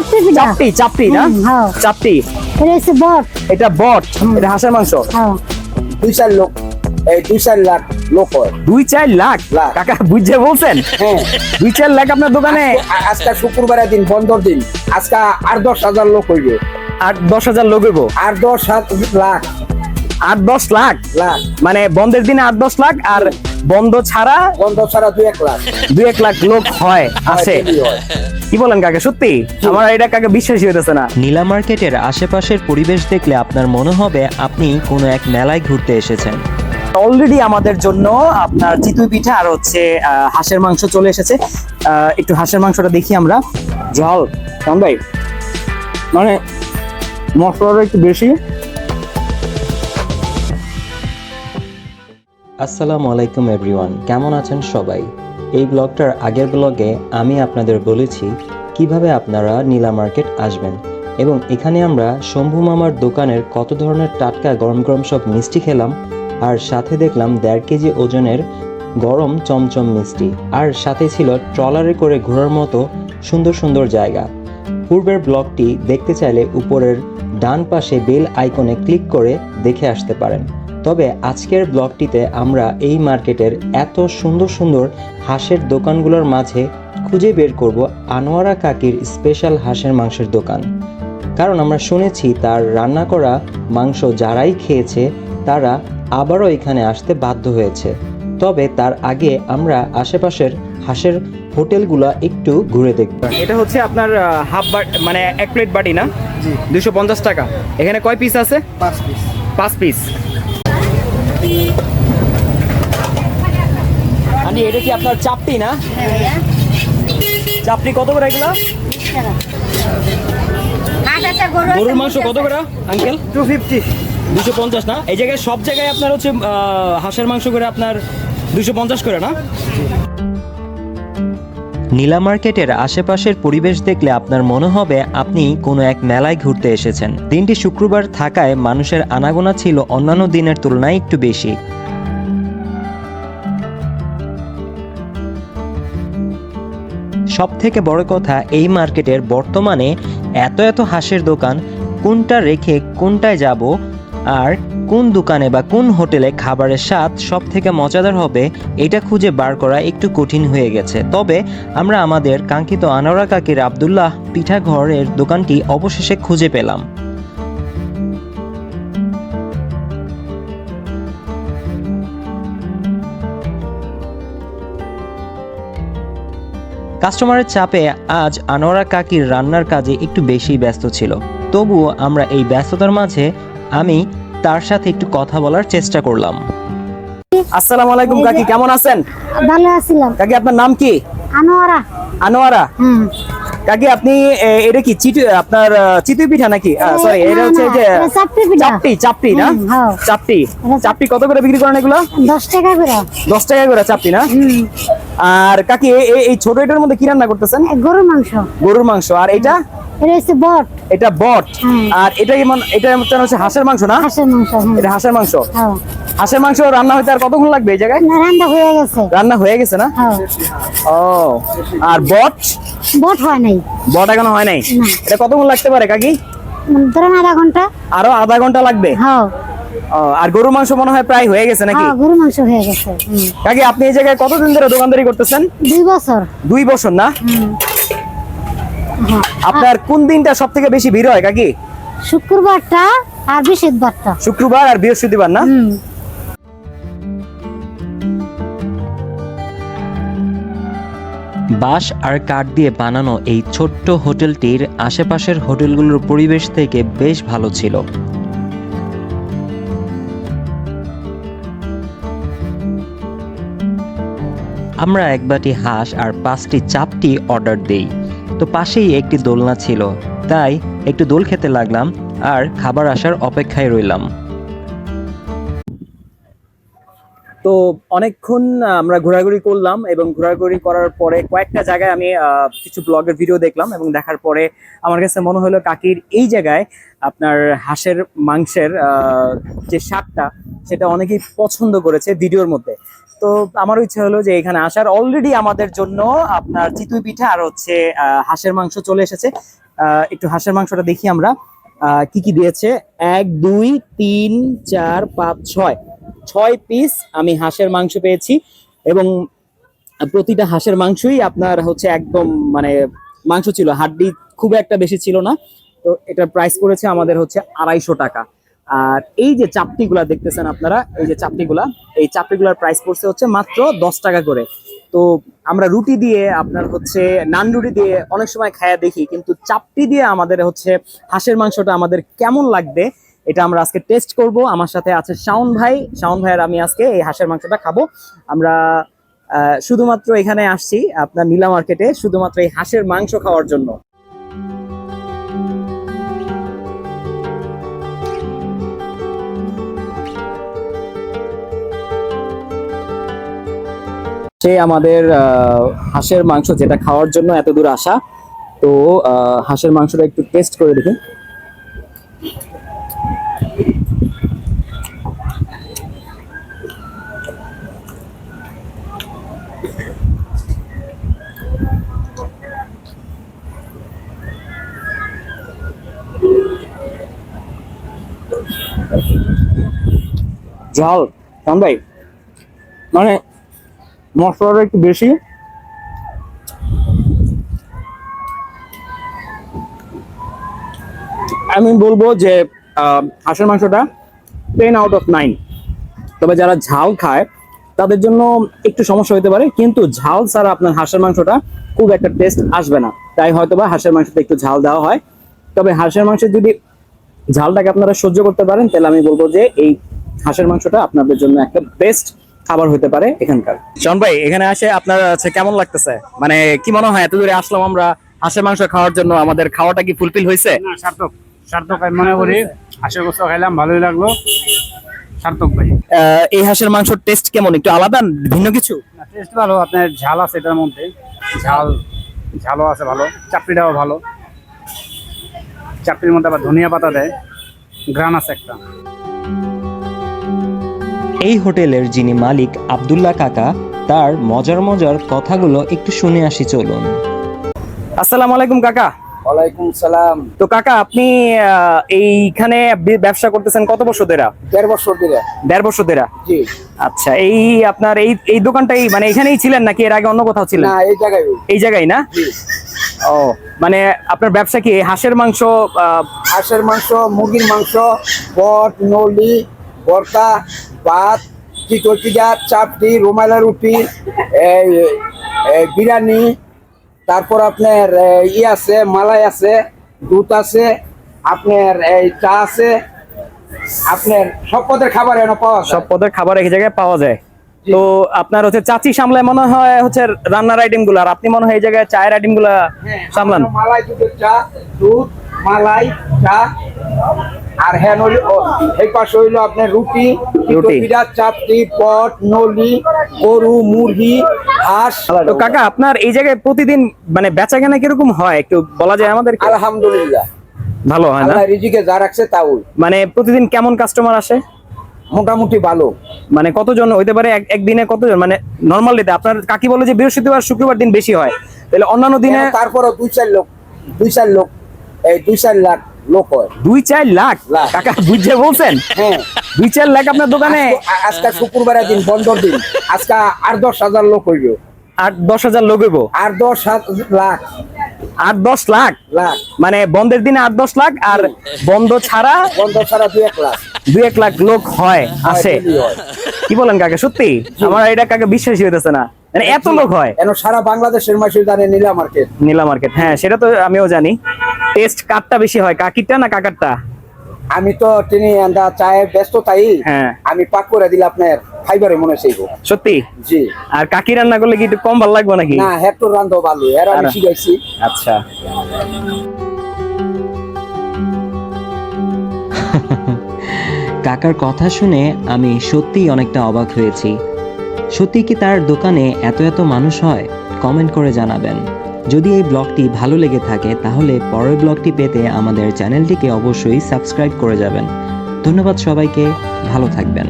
চাপটি পিঠা চাপটি চাপটি না? হ্যাঁ। চাপটি এটা হচ্ছে বট। এটা বট এটা হাঁসের মাংস? হ্যাঁ। দুই চার লোক এই দুই চার লাখ লোক হয়। দুই চার লাখ? লাখ। কাকা বুঝে বলছেন? দুই চার লাখ আপনার দোকানে? আজকে- আজকে শুক্রবারের দিন বন্ধর দিন। আজকে আর দশ হাজার লোক হইবে। আট দশ হাজার লোক হইব? আর দশ লাখ। আট দশ লাখ? লাখ। মানে বন্ধের দিনে আট দশ লাখ আর বন্ধ ছাড়া বন্ধ ছাড়া দুই এক লাখ। দুই এক লাখ লোক হয় হয়। কি বলেন কাকা? সত্যি? আমার এটা কাকা বিশ্বাসই হইতেছে না। নীলা মার্কেটের আশেপাশের পরিবেশ দেখলে আপনার মনে হবে আপনি কোনো এক মেলায় ঘুরতে এসেছেন। অলরেডি আমাদের জন্য আপনার চিতই পিঠা আর হচ্ছে হাঁসের মাংস চলে এসেছে। একটু হাঁসের মাংসটা দেখি আমরা। জল কেমন ভাই। মানে মশলাটা একটু বেশি। আসসালামু আলাইকুম এভরিওয়ান কেমন আছেন সবাই? এই ব্লগটার আগের ব্লগে আমি আপনাদের বলেছি কীভাবে আপনারা নীলা মার্কেট আসবেন এবং এখানে আমরা শম্ভু মামার দোকানের কত ধরনের টাটকা গরম গরম সব মিষ্টি খেলাম, আর সাথে দেখলাম দেড় কেজি ওজনের গরম চমচম মিষ্টি, আর সাথে ছিল ট্রলারে করে ঘোরার মতো সুন্দর সুন্দর জায়গা। পূর্বের ব্লগটি দেখতে চাইলে উপরের ডান পাশে বেল আইকনে ক্লিক করে দেখে আসতে পারেন। তবে আজকের ব্লগটিতে আমরা এই মার্কেটের এত সুন্দর সুন্দর হাঁসের দোকানগুলোর মাঝে খুঁজে বের করব আনোয়ারা কাকির স্পেশাল হাঁসের মাংসের দোকান। কারণ আমরা শুনেছি তার রান্না করা মাংস যারাই খেয়েছে তারা আবারও এখানে আসতে বাধ্য হয়েছে। তবে তার আগে আমরা আশেপাশের হাঁসের হোটেলগুলো একটু ঘুরে দেখব। এটা হচ্ছে আপনার হাফ মানে এক প্লেট বাটি না? দুশো পঞ্চাশ টাকা। এখানে কয় পিস আছে? পাঁচ পিস পাঁচ পিস আন্টি, এটা কি আপনার চাপটি না? চাপটি কত করে এগুলো? গরুর মাংস কত করে, আঙ্কেল? টু ফিফটি দুশো পঞ্চাশ না? এই জায়গায়, সব জায়গায় আপনার হচ্ছে হাঁসের মাংস করে আপনার দুশো পঞ্চাশ করে না? নীলা মার্কেটের আশেপাশের পরিবেশ দেখলে আপনার মনে হবে আপনি কোনো এক মেলায় ঘুরতে এসেছেন। দিনটি শুক্রবার থাকায় মানুষের আনাগোনা ছিল অন্যান্য দিনের তুলনায় একটু বেশি। সব থেকে বড় কথা, এই মার্কেটের বর্তমানে এত এত হাঁসের দোকান, কোনটা রেখে কোনটায় যাব, আর কোন দোকানে বা কোন হোটেলে খাবারের স্বাদ সব থেকে মজাদার হবে, এটা খুঁজে বার করা একটু কঠিন হয়ে গেছে। তবে আমরা আমাদের কাঙ্ক্ষিত আনোয়ারা কাকির আবদুল্লাহ পিঠাঘরের দোকানটি অবশেষে খুঁজে পেলাম। কাস্টমারের চাপে আজ আনোয়ারা কাকির রান্নার কাজে একটু বেশি ব্যস্ত ছিল। তবুও আমরা এই ব্যস্ততার মাঝে আমি তার সাথে একটু কথা বলার চেষ্টা করলাম। আসসালামু আলাইকুম কাকি কেমন আছেন? ভালো আছিলাম। কাকি আপনার নাম কি? আনোয়ারা। আনোয়ারা? হুম। কাকি আপনি এটা কি চিতই আপনার চিতই পিঠা নাকি? সরি এটা হচ্ছে যে চাপটি পিঠা। চাপটি চাপটি না? হ্যাঁ। চাপটি। চাপটি কত করে বিক্রি করেন এগুলো? দশ টাকা করে। দশ টাকা করে চাপটি না? হুম। আর কাকি এই ছোট এটার মধ্যে কি রান্না করতেছেন? গরুর মাংস। গরুর মাংস। আর এটা? এটা হচ্ছে বট। এটা বট। আর এটা কেমন এটা হচ্ছে হাঁসের মাংস না? হাঁসের মাংস এটা হাঁসের মাংস। হাঁসের মাংস রান্না হইতে আর কতক্ষণ লাগবে এই জায়গায়? রান্না হয়ে গেছে। রান্না হয়ে গেছে না? হ্যাঁ। ও। আর বট? বট হয় নাই। বট এখনও হয় নাই? এটা কতক্ষণ লাগতে পারে কাকি? ধরেন আধা ঘণ্টা। আরও আধা ঘণ্টা লাগবে? হ্যাঁ। আর গরুর মাংস মনে হয় প্রায় হয়ে গেছে নাকি? হ্যাঁ গরুর মাংস হয়ে গেছে কাকি আপনি এই জায়গায় কতদিন ধরে দোকানদারি করতেছেন? দুই বছর। দুই বছর না? আপনার কোন দিনটা সব থেকে বেশি ভিড় হয় কাকি? শুক্রবারটা আর বৃহস্পতিবারটা। শুক্রবার আর বৃহস্পতিবার না? বাঁশ আর কাঠ দিয়ে বানানো এই ছোট্ট হোটেলটির আশেপাশের হোটেলগুলোর পরিবেশ থেকে বেশ ভালো ছিল। আমরা এক বাটি হাঁস আর পাঁচটি চাপটি অর্ডার দেই। তো পাশেই একটি দোলনা ছিল। তাই একটু দোল খেতে লাগলাম আর খাবার আসার অপেক্ষায় রইলাম। তো অনেকক্ষণ আমরা ঘোরাঘুরি করলাম এবং ঘোরাঘুরি করার পরে কয়েকটা জায়গায় আমি কিছু ব্লগের ভিডিও দেখলাম এবং দেখার পরে আমার কাছে মনে হলো কাকির এই জায়গায় আপনার হাঁসের, মাংসের যে স্বাদটা সেটা অনেকেই পছন্দ করেছে ভিডিওর মধ্যে। তো আমারও ইচ্ছা হলো যে এখানে আসার। অলরেডি আমাদের জন্য আপনার চিতুই পিঠা আর হচ্ছে হাঁসের মাংস চলে এসেছে। একটু হাঁসের মাংসটা দেখি আমরা কি কি দিয়েছে। এক, দুই, তিন, চার, পাঁচ, ছয়। ছয় পিস আমি হাঁসের মাংস পেয়েছি এবং প্রতিটা হাঁসের মাংসই আপনার হচ্ছে একদম মানে মাংস ছিল। হাড্ডি খুব একটা বেশি ছিল না। তো এটার প্রাইস পড়েছে আমাদের হচ্ছে আড়াইশো টাকা। আর এই যে চাপটিগুলা দেখতেছেন আপনারা, এই যে চাপটিগুলা, এই চাপটিগুলার প্রাইস পড়ছে হচ্ছে মাত্র দশ টাকা করে। তো আমরা রুটি দিয়ে আপনার হচ্ছে নান রুটি দিয়ে অনেক সময় খায়া দেখি, কিন্তু চাপটি দিয়ে আমাদের হচ্ছে হাঁসের মাংসটা আমাদের কেমন লাগবে, এটা আমরা আজকে টেস্ট করব। আমার সাথে আছে শাওন ভাই। শাওন ভাইয়ের আমি আজকে এই হাঁসের মাংসটা খাব। আমরা শুধুমাত্র এখানে আসছি আপনার নীলা মার্কেটে শুধুমাত্র এই হাঁসের মাংস খাওয়ার জন্য। সে আমাদের হাঁসের মাংস যেটা খাওয়ার জন্য এত দূর আসা, তো হাঁসের মাংসটা একটু টেস্ট করে দেখি। ঝাল কারণ ভাই? মানে মশলাটা একটু বেশি। আমি বলব যে হাঁসের মাংসটা টেন আউট অফ নাইন তবে যারা ঝাল খায়, তাদের জন্য একটু সমস্যা হতে পারে, কিন্তু ঝাল ছাড়া আপনার হাঁসের মাংসটা খুব একটা টেস্ট আসবে না। তাই হয়তো বা হাঁসের মাংসতে একটু ঝাল দেওয়া হয়। তবে হাঁসের মাংসের যদি ঝালটাকে আপনারা সহ্য করতে পারেন, তাহলে আমি বলব যে এই হাঁসের মাংসটা আপনাদের জন্য একটা বেস্ট খাবার হতে পারে এখানকার। শন ভাই এখানে আসে আপনার হচ্ছে কেমন লাগতেছে? মানে কি মনে হয় এত দূরে আসলাম আমরা হাঁসের মাংস খাওয়ার জন্য আমাদের খাওয়াটা কি ফুলফিল হয়েছে? না সার্থক সার্থক আমি মনে করি হাঁসের গোস্ত খাইলাম ভালোই লাগল। সার্থক ভাই। আহ, এই হাঁসের মাংসের টেস্ট কেমন? একটু আলাদা ভিন্ন কিছু? টেস্ট ভালো আপনার ঝাল আছে এটার মধ্যে। ঝাল ঝালও আছে ভালো চাপড়িটাও ভালো। চাপড়ির মধ্যে আবার ধনিয়া পাতা দেয় গ্রান আছে একটা। এই হোটেলের যিনি মালিক আব্দুল্লাহ কাকা তার মজার মজার কথাগুলো একটু শুনে আসি চলুন। আসসালামু আলাইকুম কাকা। ওয়ালাইকুম সালাম। তো কাকা আপনি এইখানে ব্যবসা করতেছেন কত বছর ধরে? দেড় বছর ধরে। দেড় বছর ধরে? জি। আচ্ছা এই আপনার এই এই দোকানটাই মানে এখানেই ছিলেন নাকি এর আগে অন্য কোথাও ছিলেন? না এই জায়গায়। এই জায়গায় না? ও মানে আপনার ব্যবসা কি হাঁসের মাংস হাঁসের মাংস মুরগির মাংস বট নলি ভর্তা ভাত পিঠা চাপটি রুমালা রুটি বিরিয়ানি তারপর আপনার ই আছে মালাই আছে দুধ আছে আপনার এই চা আছে আপনার সব পদের খাবার এনে পাওয়া সব পদের খাবার এক জায়গায় পাওয়া যায়। তো আপনার হচ্ছে চাচি সামলায় মনে হয় হচ্ছে রান্নার আইটেমগুলো আর আপনি মনে হয় এই জায়গায় চায়ের আইটেমগুলা হ্যাঁ, সামলান? মালাই দুধের চা দুধ মালাই চা আর হ্যাঁ নলি ও, এই পাশে হইল আপনার রুটি রুটি। পিঠা চাপটি পট নলি গরু মুরগি হাঁস। তো কাকা আপনার এই জায়গায় প্রতিদিন মানে বেচা কেনা কীরকম হয়? একটু বলা যায় আমাদের আলহামদুলিল্লাহ। ভালো হয় না? রিজিকে যা রাখছে তাও মানে প্রতিদিন কেমন কাস্টমার আসে? মোটামুটি ভালো। মানে কতজন হইতে পারে এক- একদিনে কতজন? মানে নর্মাল ডেতে আপনার কাকি বলে যে বৃহস্পতিবার শুক্রবার দিন বেশি হয়। তাহলে অন্যান্য দিনে তারপরে দুই চার লোক দুই চার লোক। এই দুই চার লাখ লোক হয়। দুই চার লাখ। কাকা বুঝে বলছেন? হ্যাঁ। দুই চার লাখ আপনার দোকানে? আজকে- শুক্রবারের দিন বন্ধর দিন। আজকে আট দশ হাজার লোক হইব। আট দশ হাজার লোক হইব? আট দশ লাখ। আট দশ লাখ? লাখ। মানে বন্ধের দিনে আট দশ লাখ আর বন্ধ ছাড়া বন্ধ ছাড়া দুই এক লাখ। দুই এক লাখ লোক হয় আসে। হয়। কি বলেন কাকা সত্যি? আমার এটা কাকা বিশ্বাসই হইতেছে না। মানে এত লোক হয়। কেন সারা বাংলাদেশের মাসে জানে নীলা মার্কেট? নীলা মার্কেট হ্যাঁ সেটা তো আমিও জানি। টেস্ট কারটা বেশি হয় কাকিরটা না কাকারটা? আমি তো তিনি আন্দা চায়ের ব্যস্ত তাই হ্যাঁ। আমি পাক করে দিলে আপনার ফাইবারে মনে চাইব সত্যি? জি। আর কাকি রান্না করলে কি একটু কম ভালো লাগবে নাকি? না হেক্টর রান্ধো ভালো এর আমি শিখাইছি। আচ্ছা। কাকার কথা শুনে আমি সত্যিই অনেকটা অবাক হয়েছি। সত্যি কি তার দোকানে এত এত মানুষ হয়? কমেন্ট করে জানাবেন। যদি এই ব্লগটি ভালো লেগে থাকে, তাহলে পরের ব্লগটি পেতে আমাদের চ্যানেলটিকে অবশ্যই সাবস্ক্রাইব করে যাবেন। ধন্যবাদ সবাইকে, ভালো থাকবেন।